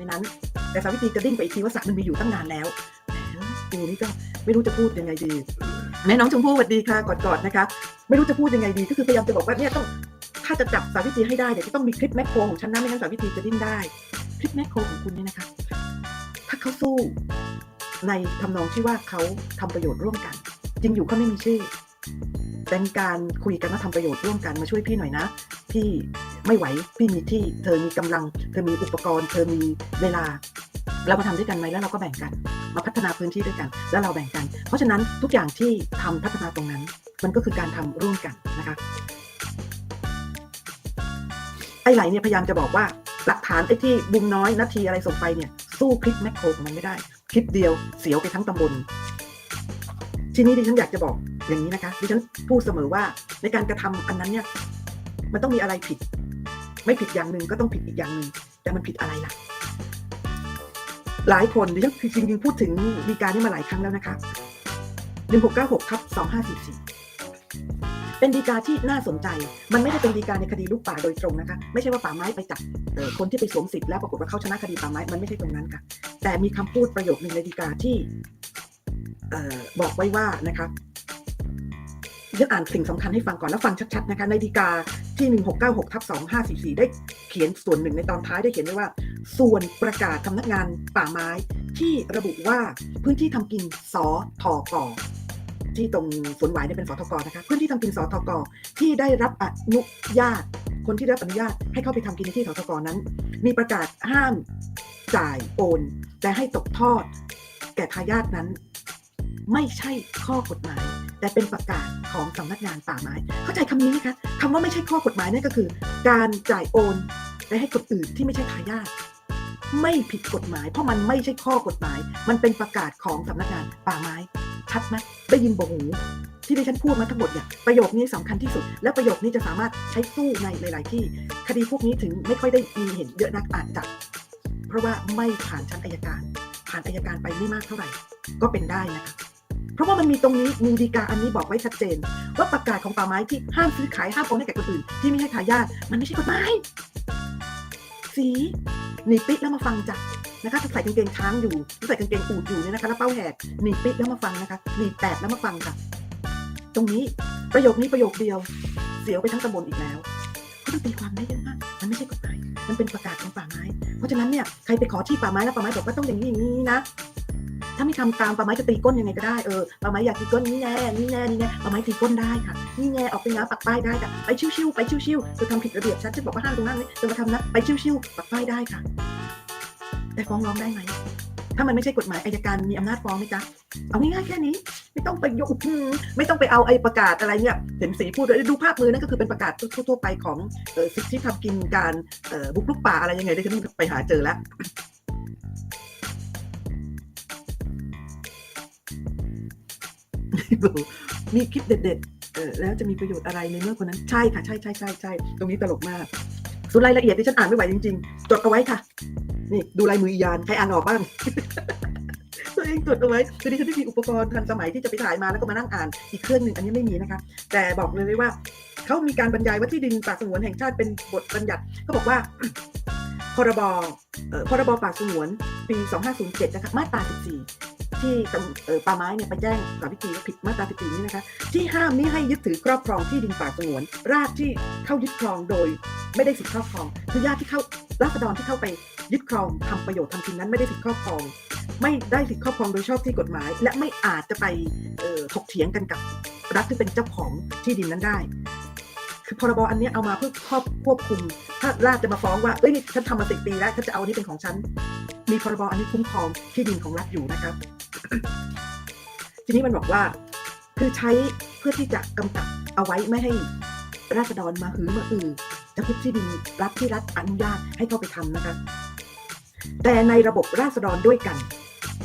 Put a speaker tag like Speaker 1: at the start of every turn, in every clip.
Speaker 1: ในนั้น แต่สาวิตรีจะดิ้นไปอีกทีว่าสระมันมีอยู่ตั้งนานแล้วดูนี่ก็ไม่รู้จะพูดยังไงดีแม่น้องชมพู่สวัสดีค่ะกอดๆนะคะ ไม่รู้จะพูดยังไงดีก็คือพยายามจะบอกว่าเนี่ยต้องถ้าจะจับสาวิตรีให้ได้เนี่ยจะต้องมีคลิปแมคโครของฉันนะไม่งั้นสาวิตรีจะดิ้นได้ คลิปแมคโครของคุณเนี่ยนะคะ ถ้าเขาสู้ในทำนองที่ว่าเขาทำประโยชน์ร่วมกัน จริงอยู่เขาไม่มีชื่อ เป็นการคุยกันว่าทำประโยชน์ร่วมกันมาช่วยพี่หน่อยนะ พี่ไม่ไหวพี่มีที่เธอมีกำลัง เธอมีอุปกรณ์ เธอมีเวลาเรามาทำด้วยกันไหมแล้วเราก็แบ่งกัน มาพัฒนาพื้นที่ด้วยกัน แล้วเราแบ่งกัน เพราะฉะนั้นทุกอย่างที่ทำพัฒนาตรงนั้น มันก็คือการทำร่วมกันนะคะไอ้ไหลเนี่ยพยายามจะบอกว่าหลักฐานไอ้ที่บุมน้อยนาทีอะไรส่งไปเนี่ย สู้คลิปแมคโครของมันไม่ได้ คลิปเดียวเสียวไปทั้งตำบลทีนี้ดิฉันอยากจะบอก อย่างนี้นะคะดิฉันพูดเสมอว่าในการกระทำอันนั้นเนี่ยมันต้องมีอะไรผิด ไม่ผิดอย่างหนึ่งก็ต้องผิดอีกอย่างหนึ่งแต่มันผิดอะไรล่ะ หลายคนดิฉันจริงๆพูดถึงดีการนี้มาหลายครั้งแล้วนะคะ1696ทับ2544เป็นดีกาที่น่าสนใจ มันไม่ได้เป็นดีกาในคดีลูกป่าโดยตรงนะคะ ไม่ใช่ว่าป่าไม้ไปจับคนที่ไปสวมสิทธิ์แล้วปรากฏว่าเขาชนะคดีป่าไม้ มันไม่ใช่ตรงนั้นค่ะ แต่มีคำพูดประโยคหนึ่งในดีกาที่ออบอกไว้ว่านะคะ ฉันอ่านสิ่งสำคัญให้ฟังก่อนแล้วฟังชัดๆนะคะในดีกาที่ 1696ทับ2544 ได้เขียนส่วนหนึ่งในตอนท้ายได้เขียนไว้ว่า ส่วนประกาศสำนักงานป่าไม้ที่ระบุว่าพื้นที่ทำกินสอทอกอที่ตรงสวนหวายเนี่ยเป็นสอทกนะคะพื้นที่ทำกินสอทกที่ได้รับอนุญาต คนที่ได้รับอนุญาตให้เข้าไปทำกินในที่สอทกนั้น มีประกาศห้ามจ่ายโอน แต่ให้ตกทอด แก่ทายาทนั้น ไม่ใช่ข้อกฎหมาย แต่เป็นประกาศของสำนักงานป่าไม้ เข้าใจคำนี้ไหมคะคำว่าไม่ใช่ข้อกฎหมายนั่นก็คือ การจ่ายโอนไปให้คนอื่นที่ไม่ใช่ทายาทไม่ผิดกฎหมาย เพราะมันไม่ใช่ข้อกฎหมาย มันเป็นประกาศของสำนักงานป่าไม้ ชัดไหมได้ยินบ่หูที่ดิฉันพูดมาทั้งหมดเนี่ยประโยคนี้สำคัญที่สุด และประโยคนี้จะสามารถใช้สู้ในหลาย ๆ ที่ คดีพวกนี้ถึงไม่ค่อยได้มีเห็นเยอะนักอาจจะเพราะว่าไม่ผ่านชั้นอายการ ผ่านอายการไปไม่มากเท่าไหร่ ก็เป็นได้นะคะ ราะว่ามันมีตรงนี้มีดีกาอันนี้บอกไว้ชัดเจน ว่าประกาศของป่าไม้ที่ห้ามซื้อขายห้ามโอนให้แก่คนอื่น ที่ไม่ใช่ทายาทมันไม่ใช่กฎหมายสีหนีปิดแล้วมาฟังจ้ะนะคะถ้าใส่กางเกงช้างอยู่ถ้าใส่กางเกงอูดอยู่เนี่ยนะคะแล้วเป้าแหกหนีปิดแล้วมาฟังนะคะหนีแตกแล้วมาฟังค่ะ ตรงนี้ประโยคนี้ประโยคเดียว เสียวไปทั้งตำบลอีกแล้วเขาต้องตีความได้เยอะมากมันไม่ใช่กฎหมายมันเป็นประกาศของป่าไม้ เพราะฉะนั้นเนี่ยใครไปขอที่ป่าไม้แล้วป่าไม้บอกว่าต้องอย่างนี้อย่างนี้นะ ถ้าไม่ทำตามป่าไม้จะตีก้นยังไงก็ได้เออป่าไม้อยากตีก้นนี่แน่นี่แน่นี่แน่ป่าไม้ตีก้นได้ค่ะนี่แน่ออกไปนะปักป้ายได้ค่ะไปชิวๆไปชิวๆเธอทำผิดระเบียบฉันจะบอกว่าห้ามตรงนั้นนี่เธอมาทำนะไปชิวๆปักป้ายได้ค่ะ แต่ฟ้องร้องได้ไหมถ้ามันไม่ใช่กฎหมายอายการมีอำนาจฟ้องไหมจ๊ะเอาง่ายๆแค่นี้ ไม่ต้องไปยกไม่ต้องไปเอาไอ้ประกาศอะไรเนี่ยเห็นสีพูดด้วยดูภาพมือนั่นก็คือเป็นประกาศทั่วๆไปของเออสิทธิทำกินการเออบุกรุกป่าอะไรยังไงได้ก็ต้องไปหาเจอแล้ว มีคลิปเด็ดๆเออแล้วจะมีประโยชน์อะไรในเมื่อคนนั้นใช่ค่ะใช่ใช่ใช่ใช่ตรงนี้ตลกมากส่วนรายละเอียดที่ฉันอ่านไม่ไหวจริงๆ จดเอาไว้ค่ะ นี่ดูลายมืออียานใครอ่านออกบ้างตัวเองจดเอาไว้คือดิฉันไม่มีอุปกรณ์ทันสมัยที่จะไปถ่ายมาแล้วก็มานั่งอ่านอีกเครื่องหนึ่งอันนี้ไม่มีนะคะ แต่บอกเลยว่าเขามีการบรรยายว่าที่ดินป่าสงวนแห่งชาติเป็นบทบัญญัติเขาบอกว่าพรบเอ่อพรบป่าสงวนปี 2507 นะคะ มาตรา 14 ที่ตำเออป่าไม้เนี่ยไปแจ้งสาวิตรีว่าผิดมาตรา14นี้นะคะ ที่ห้ามไม่ให้ยึดถือครอบครองที่ดินป่าสงวน ราษฎรที่เข้ายึดครองโดย ไม่ได้สิทธิครอบครอง คือญาติที่เข้าราษฎรที่เข้าไปยึดครองทำประโยชน์ทำกินนั้นไม่ได้สิทธิครอบครอง ไม่ได้สิทธิครอบครองโดยชอบที่กฎหมาย และไม่อาจจะไปถกเถียงกันกับรัฐที่เป็นเจ้าของที่ดินนั้นได้คือพรบอันนี้เอามาเพื่อครอบควบคุม ถ้าราชจะมาฟ้องว่า เอ้ยนี่ฉันทำมาสิบปีแล้วฉันจะเอาอันนี้เป็นของฉัน มีพรบอันนี้คุ้มครองที่ดินของรัฐอยู่นะครับ ทีนี้มันบอกว่าคือใช้เพื่อที่จะกำกับเอาไว้ไม่ให้ราษฎรมาหือมาอือจะพุบที่ดินรัฐที่รัฐอนุญาตให้เข้าไปทำนะคะ แต่ในระบบราษฎรด้วยกัน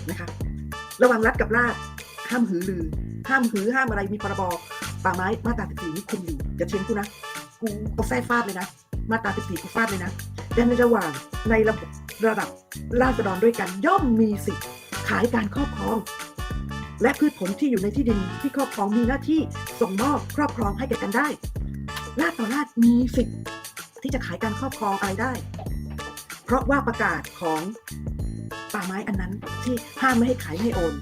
Speaker 1: นะคะ ระหว่างรัฐกับราษฎรห้ามหือลือ ห้ามหือห้ามอะไรมีพรบป่าไม้มาตรา14นี่คุมอยู่จะเชียงกูนะกูเอาแส้ฟาดเลยนะมาตรา14กูฟาดเลยนะแต่ในระหว่างในระบบระดับราษฎรด้วยกันย่อมมีสิทธิ์ ขายการครอบครอง และพืชผลที่อยู่ในที่ดินที่ครอบครองมีหน้าที่ส่งมอบครอบครองให้แก่กันได้ราษฎรต่อราษฎรมีสิทธิ์ที่จะขายการครอบครองอะไรได้ เพราะว่าประกาศของป่าไม้อันนั้นที่ห้ามไม่ให้ขายไม่ให้โอน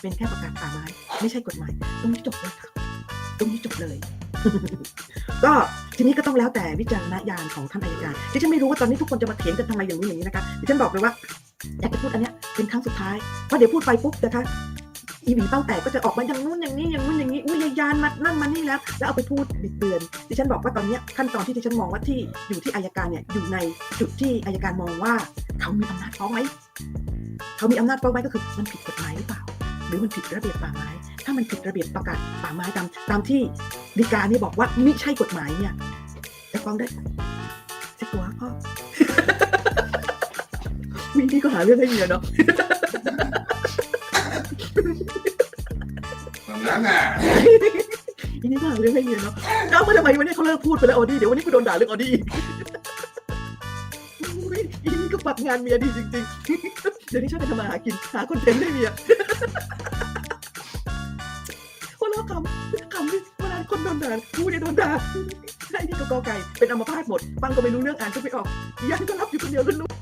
Speaker 1: เป็นแค่ประกาศป่าไม้ ไม่ใช่กฎหมายตรงนี้จบเลยค่ะตรงนี้จบเลย ก็ทีนี้ก็ต้องแล้วแต่วิจารณญาณของท่านอัยการดิฉันไม่รู้ว่าตอนนี้ทุกคนจะมาเถียงกันทำไมอย่างนี้อย่างนี้นะคะดิฉันบอกเลยว่าอยากจะพูดอันเนี้ย เป็นครั้งสุดท้ายเพราะเดี๋ยวพูดไปปุ๊บนะคะอีหวีเป้าแตกก็จะออกมาอย่างนู้นอย่างนี้อย่างนู้นอย่างนี้อุ้ยยานมานั่นมานี่แล้ว แล้วเอาไปพูดบิดเบือนดิฉันบอกว่าตอนนี้ขั้นตอนที่ดิฉันมองว่าที่อยู่ที่อายการเนี่ยอยู่ในจุดที่อายการมองว่า เขามีอำนาจฟ้องไหมเขามีอำนาจฟ้องไหมก็คือมันผิดกฎหมายหรือเปล่า หรือมันผิดระเบียบป่าไม้ถ้ามันผิดระเบียบประกาศป่าไม้ตามตามที่ดีกานี่บอกว่าไม่ใช่กฎหมายเนี่ยจะฟ้องได้สิตัวพ่ อมีนี่ก็หาเรื่องให้เมียเนาะ
Speaker 2: ตรงนั้นน่ะ
Speaker 1: อีนี่ก็หาเรื่องให้เมียเนาะเอามาทำไมวันนี้เขาเลิกพูดไปแล้วออดี้เดี๋ยววันนี้กูโดนด่าเรื่องออดี้อีกอุ๊ยอีนี่ก็ปักงานเมียดีจริงๆ เดี๋ยวนี้ชอบไปทำมาหากินหาคอนเทนต์ให้เมียคนเราคำคำที่เวลาคนโดนด่ากูเนี่ยโดนด่าไอ้นี่ก็กอไก่เป็นอัมพาตหมดฟังก็ไม่รู้เรื่องอ่านก็ไม่ออกอียันก็รับอยู่คนเดียวลุ้นๆ